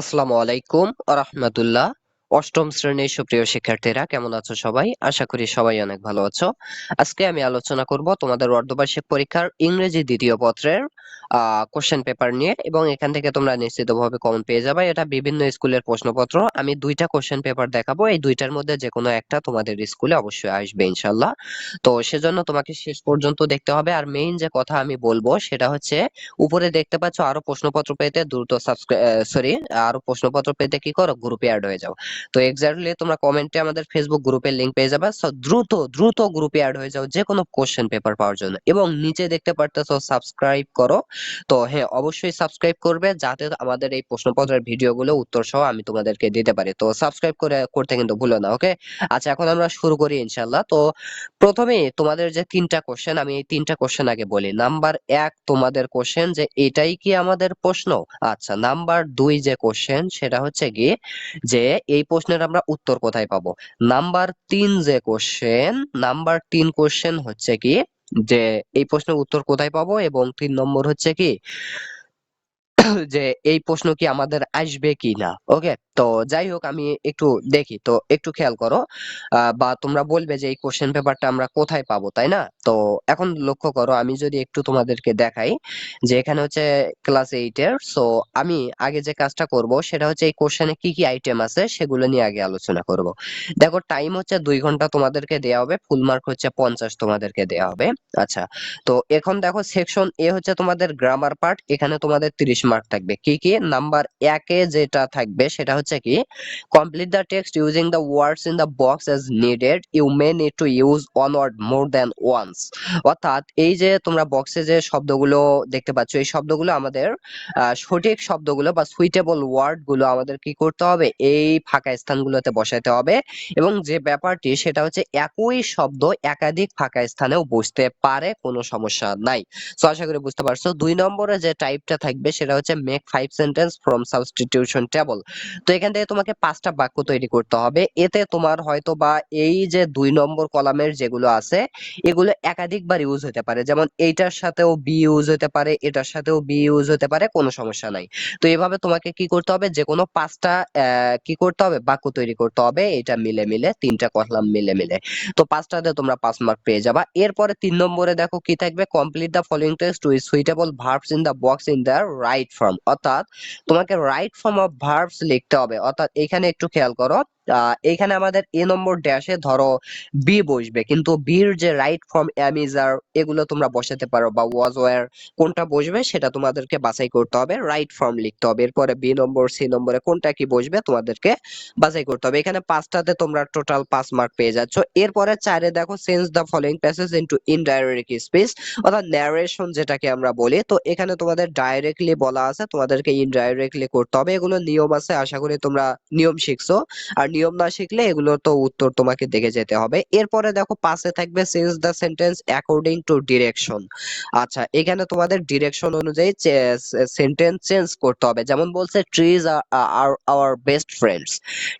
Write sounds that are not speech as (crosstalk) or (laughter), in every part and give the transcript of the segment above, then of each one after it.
আসসালামু আলাইকুম রহমতুল্লাহ। অষ্টম শ্রেণির সুপ্রিয় শিক্ষার্থীরা, কেমন আছো সবাই? আশা করি সবাই অনেক ভালো আছো। আজকে আমি আলোচনা করব তোমাদের অর্ধবার্ষিক পরীক্ষার ইংরেজি দ্বিতীয় পত্রের কোশ্চেন পেপার নিয়ে এবং এখান থেকে তোমরা নিশ্চিতভাবে কমন পেয়ে যাবে। এটা বিভিন্ন স্কুলের প্রশ্নপত্র। আমি দুইটা কোশ্চেন পেপার দেখাবো। এই দুইটার মধ্যে যে কোনো একটা তোমাদের স্কুলে অবশ্যই আসবে ইনশাল্লাহ তো সেজন্য তোমাকে শেষ পর্যন্ত দেখতে হবে। আর মেইন যে কথা আমি বলব, সেটা হচ্ছে উপরে দেখতে পাচ্ছ আরও প্রশ্নপত্র পেতে দ্রুত সাবস্ক্রাইব সরি আরও প্রশ্নপত্র পেতে কি করো? গ্রুপে অ্যাড হয়ে যাও। তো এক্স্যাক্টলি তোমরা কমেন্টে আমাদের ফেসবুক গ্রুপের লিংক পেয়ে যাবে। দ্রুত দ্রুত গ্রুপে অ্যাড হয়ে যাও যে কোনো কোশ্চেন পেপার পাওয়ার জন্য। এবং নিচে দেখতে পারতেছো সাবস্ক্রাইব করো। তো হ্যাঁ অবশ্যই সাবস্ক্রাইব করবে যাতে আমাদের এই প্রশ্নপত্রের ভিডিওগুলো উত্তর সহ আমি তোমাদেরকে দিতে পারি। তো সাবস্ক্রাইব করে, করতে কিন্তু ভুলো না ওকে আচ্ছা এখন আমরা শুরু করি ইনশাল্লাহ তো প্রথমে তোমাদের যে তিনটা কোশ্চেন আমি এই তিনটা কোশ্চেন আগে বলি। নাম্বার এক, তোমাদের কোশ্চেন যে এটাই কি আমাদের প্রশ্ন? আচ্ছা নাম্বার দুই যে কোশ্চেন সেটা হচ্ছে কি যে এই প্রশ্নের আমরা উত্তর কোথায় পাবো? নাম্বার তিন যে কোশ্চেন নাম্বার তিন কোশ্চেন হচ্ছে কি যে এই প্রশ্নের উত্তর কোথায় পাবো এবং তিন নম্বর হচ্ছে কি (coughs) যে এই প্রশ্ন কি আমাদের আসবে কি না ওকে তো যাই হোক, আমি একটু দেখি। তো একটু খেয়াল করো বা তোমরা বলবে যে এই কোশ্চেন পেপারটা আমরা কোথায় পাবো, তাই না? তো এখন লক্ষ্য করো, আমি যদি একটু তোমাদেরকে দেখাই যে এখানে হচ্ছে ক্লাস এইট এর সো আমি আগে যে কাজটা করব, সেটা হচ্ছে এই কোশ্চেনে কি কি আইটেম আছে, সেগুলো নিয়ে আগে আলোচনা করব। দেখো টাইম হচ্ছে দুই ঘণ্টা তোমাদেরকে দেওয়া হবে ফুল মার্ক হচ্ছে পঞ্চাশ তোমাদেরকে দেওয়া হবে। আচ্ছা তো এখন দেখো সেকশন এ হচ্ছে তোমাদের গ্রামার পার্ট এখানে তোমাদের তিরিশ মার্ক থাকবে। কি কি? নাম্বার একে যেটা থাকবে সেটা হচ্ছে কি complete the text using the words in the box as needed you may need to use one word more than once অর্থাৎ এই যে তোমরা বক্সে যে শব্দগুলো দেখতে পাচ্ছ, এই শব্দগুলো আমাদের সঠিক শব্দগুলো বা সুইটেবল ওয়ার্ডগুলো আমাদের কি করতে হবে? এই ফাঁকা স্থানগুলোতে বসাতে হবে এবং যে ব্যাপারটি সেটা হচ্ছে একই শব্দ একাধিক ফাঁকা স্থানেও বসতে পারে, কোনো সমস্যা নাই। তো আশা করি বুঝতে পারছ। দুই নম্বরে যে টাইপটা থাকবে সেটা হচ্ছে make five sentence from substitution table তো এখান থেকে তোমাকে পাঁচটা বাক্য তৈরি করতে হবে। এতে তোমার হয়তো বা এই যে দুই নম্বর কলামের যেগুলো আছে, এগুলো একাধিকবার ইউজ হতে পারে। যেমন এইটার সাথেও বি ইউজ হতে পারে, এটার সাথেও বি ইউজ হতে পারে, কোনো সমস্যা নাই। তো এভাবে তোমাকে কি করতে হবে? যে কোনো পাঁচটা কি করতে হবে? বাক্য তৈরি করতে হবে। এটা মিলে মিলে তিনটা কলাম মিলে মিলে। তো পাঁচটাতে তোমরা পাঁচ মার্ক পেয়ে যাবা। এরপরে তিন নম্বরে দেখো কি থাকবে? Complete the following text with suitable verbs in the box in the right form অর্থাৎ তোমাকে রাইট ফর্ম অফ ভার্বস লিখতে হবে অর্থাৎ এখানে একটু খেয়াল করো এখানে আমাদের এ নম্বর ড্যাশে ধরো বি বসবে। কিন্তু বির যে রাইট ফর্ম অ্যামিজার এগুলো তোমরা বসাতে পারো বা ওয়াজ ওয়ার কোনটা বসবে সেটা তোমাদেরকে বাছাই করতে হবে। রাইট ফর্ম লিখতে হবে। এরপরে বি নম্বর সি নম্বরে কোনটা কি বসবে তোমাদেরকে বাছাই করতে হবে। এখানে পাঁচটাতে তোমরা টোটাল পাঁচ মার্ক পেয়ে যাচ্ছ। এরপরে চারে দেখো sense the following passage into indirect speech অর্থাৎ ন্যারেশন যেটাকে আমরা বলি। তো এখানে তোমাদের ডাইরেক্টলি বলা আছে, তোমাদেরকে ইনডাইরেক্টলি করতে হবে। এগুলো নিয়ম আছে, আশা করি তোমরা নিয়ম শিখছো। আর নিয়ম না শিখলে এগুলো তো উত্তর তোমাকে দেখে যেতে হবে। এরপরে দেখো পাশে থাকবে change the sentence according to direction আচ্ছা এখানে তোমাদের ডিরেকশন অনুযায়ী সেন্টেন্স চেঞ্জ করতে হবে। যেমন বলছে trees are our best friends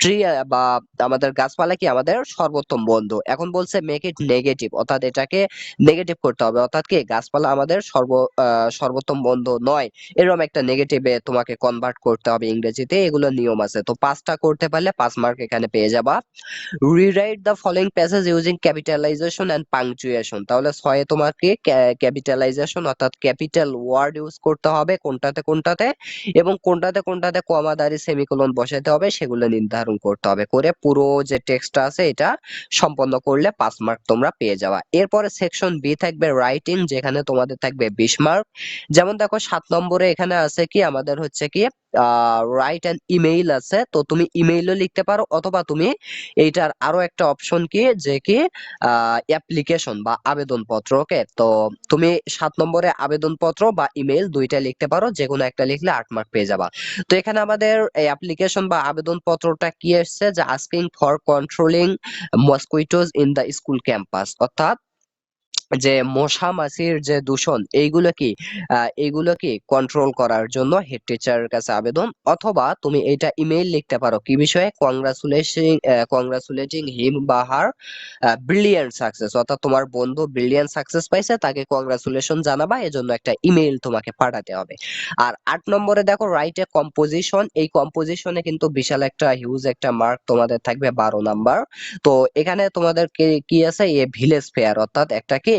tree বা আমাদের গাছপালা কি আমাদের সর্বোত্তম বন্ধু। এখন বলছে মেক ইট নেগেটিভ অর্থাৎ এটাকে নেগেটিভ করতে হবে। অর্থাৎ কি, গাছপালা আমাদের সর্ব সর্বোত্তম বন্ধু নয়। এরকম একটা নেগেটিভে তোমাকে কনভার্ট করতে হবে ইংরেজিতে। এগুলো নিয়ম আছে। তো পাঁচটা করতে পারলে পাঁচ মার্ক এখানে পেয়ে যাবা। Rewrite the following passage using capitalization and punctuation তাহলে ছয়ে তোমাকে ক্যাপিটালাইজেশন অর্থাৎ ক্যাপিটাল ওয়ার্ড ইউজ করতে হবে কোনটাতে কোনটাতে এবং কোনটাতে কোনটাতে কমাদারি সেমিকোলন বসাতে হবে সেগুলো নির্ধারণ করতে হবে করে পুরো যে টেক্সটটা আছে এটা সম্পন্ন করলে পাঁচ মার্ক তোমরা পেয়ে যাওয়া এরপরে সেকশন বি থাকবে রাইটিং যেখানে তোমাদের থাকবে বিশ মার্ক যেমন দেখো সাত নম্বরে এখানে আছে কি? আমাদের হচ্ছে কি রাইট অ্যান ইমেইল আছে, তো তুমি ইমেইলও লিখতে পারো অথবা তুমি এইটার আরও একটা অপশন কি, যে কি অ্যাপ্লিকেশন বা আবেদনপত্র ওকে তো তুমি সাত নম্বরে আবেদনপত্র বা ইমেইল দুইটা লিখতে পারো যে কোনো একটা লিখলে আট মার্ক পেয়ে যাবা। তো এখানে আমাদের অ্যাপ্লিকেশন বা আবেদনপত্রটা কি এসছে? যে asking for controlling mosquitoes in the school campus অর্থাৎ যে মশা মাছির যে দূষণ, এইগুলো কি এইগুলো কি কন্ট্রোল করার জন্য হেড টিচারের কাছে আবেদন? অথবা তুমি এটা ইমেইল লিখতে পারো। কি বিষয়ে? কংগ্রাচুলেশন কংগ্রাচুলেটিং হিম বা হার ব্রিলিয়ান্ট সাকসেস অর্থাৎ তোমার বন্ধু ব্রিলিয়ান্ট সাকসেস পাইছে, তাকে কংগ্রাচুলেশন জানাবা, এজন্য একটা ইমেইল তোমাকে পাঠাতে হবে। আর আট নম্বরে দেখো রাইট এ কম্পোজিশন এই কম্পোজিশনে কিন্তু বিশাল একটা হিউজ একটা মার্ক তোমাদের থাকবে, বারো নাম্বার তো এখানে তোমাদের কি আছে? এ ভিলেজ ফেয়ার অর্থাৎ একটা কি?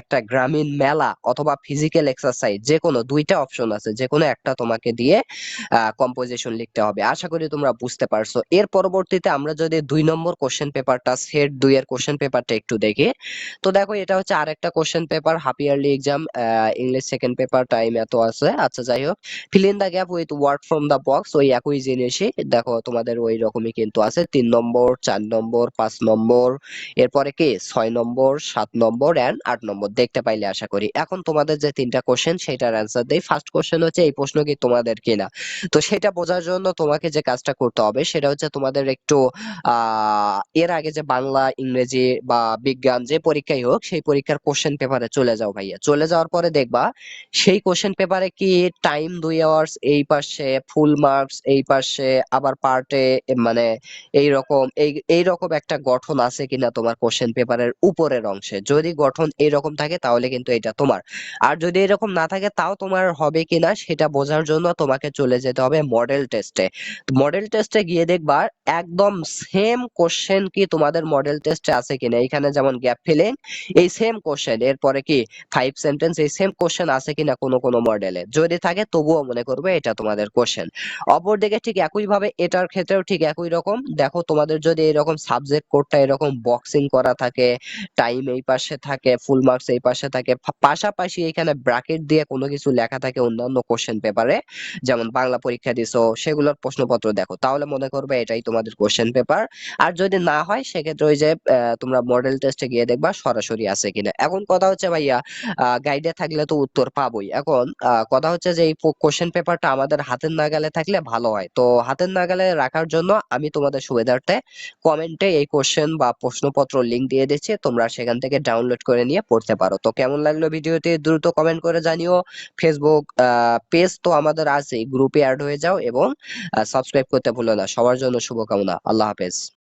একটা গ্রামীণ মেলা অথবা ফিজিক্যাল এক্সারসাইজ যে কোনো দুইটা অপশন আছে যে কোনো একটা তোমাকে দিয়ে কম্পোজিশন লিখতে হবে। আশা করি তোমরা বুঝতে পারছ। এর পরবর্তীতে আমরা যদি দুই নম্বর কোশ্চেন পেপারটা সেট দুই এর কোশ্চেন পেপারটা একটু দেখি। তো দেখো, এটা হচ্ছে আরেকটা question paper half yearly exam English second paper time এত আছে। আচ্ছা যাই হোক। Fill in the gap with word from the box ওই একই জিনিসই। দেখো, তোমাদের ওই রকমই কিন্তু আছে। তিন নম্বর, চার নম্বর, পাঁচ নম্বর, এরপরে কি? ছয় নম্বর, সাত নম্বর এন্ড আট নম্বর। দেখতে পাইলে আশা করি। এখন তোমাদের যে তিনটা কোশ্চেন সেটার অ্যান্সার দেই। ফার্স্ট কোশ্চেন হচ্ছে, এই প্রশ্ন কি তোমাদের কিনা? তো সেটা বোঝার জন্য তোমাকে যে কাজটা করতে হবে, সেটা হচ্ছে তোমাদের একটু এর আগে যে বাংলা, ইংরেজি বা বিজ্ঞান যে পরীক্ষাই হোক, সেই পরীক্ষার কোশ্চেন পেপারে চলে যাও ভাইয়া। চলে যাওয়ার পরে দেখবা, সেই কোশ্চেন পেপারে কি টাইম দুই আওয়ার্স এই পাশে ফুল মার্কস এই পাশে আবার পার্টে মানে এই রকম এই এই রকম একটা গঠন আছে কিনা তোমার কোশ্চেন পেপারের উপরের অংশে। যদি গঠন এরকম থাকে তাহলে কিন্তু এটা তোমার। আর যদি এরকম না থাকে তাও তোমার হবে কিনা সেটা বোঝার জন্য তোমাকে চলে যেতে হবে মডেল টেস্টে মডেল টেস্টে গিয়ে দেখবা একদম সেম কোশ্চেন কি তোমাদের মডেল টেস্টে আছে কিনা। এখানে যেমন গ্যাপ ফিলিং এই সেম কোশ্চেন এরপরে কি ফাইভ সেন্টেন্স এই সেম কোশ্চেন আছে কিনা কোনো কোনো মডেলে যদি থাকে তবুও মনে করবে এটা তোমাদের কোশ্চেন অপরদিকে ঠিক একই ভাবে এটার ক্ষেত্রেও ঠিক একই রকম। দেখো তোমাদের যদি এরকম সাবজেক্ট কোডটা এরকম বক্সিং করা থাকে টাইম এই পাশে থাকে ফুল মার্কস এই পাশে থাকে। পাশাপাশি এখানে ব্র্যাকেট দিয়ে কোনো কিছু লেখা থাকে অন্যান্য কোশ্চেন পেপারে যেমন বাংলা পরীক্ষা দিছো, সেগুলোর প্রশ্নপত্র দেখো। তাহলে মনে করবে এটাই তোমাদের কোশ্চেন পেপার আর যদি না হয়, সেক্ষেত্রে ওই যে তোমরা মডেল টেস্টে গিয়ে দেখবা সরাসরি আছে কিনা। এখন কথা হচ্ছে ভাইয়া গাইডে থাকলে তো উত্তর পাবোই। এখন কথা হচ্ছে যে এই কোশ্চেন পেপারটা আমাদের হাতের নাগালে থাকলে ভালো হয়। তো হাতের নাগালে রাখার জন্য আমি তোমাদের সুবিধার্থে কমেন্টে এই কোশ্চেন বা প্রশ্নপত্র লিঙ্ক দিয়ে দিচ্ছি। তোমরা সেখান থেকে ডাউনলোড করে নিয়ে পড়তে পারো। তো কেমন লাগল ভিডিওতে দ্রুত কমেন্ট করে জানিও। ফেসবুক পেজ তো আমাদের আছে গ্রুপে অ্যাড হয়ে যাও এবং সাবস্ক্রাইব করতে ভুলো না। সবার জন্য শুভকামনা। আল্লাহ হাফেজ।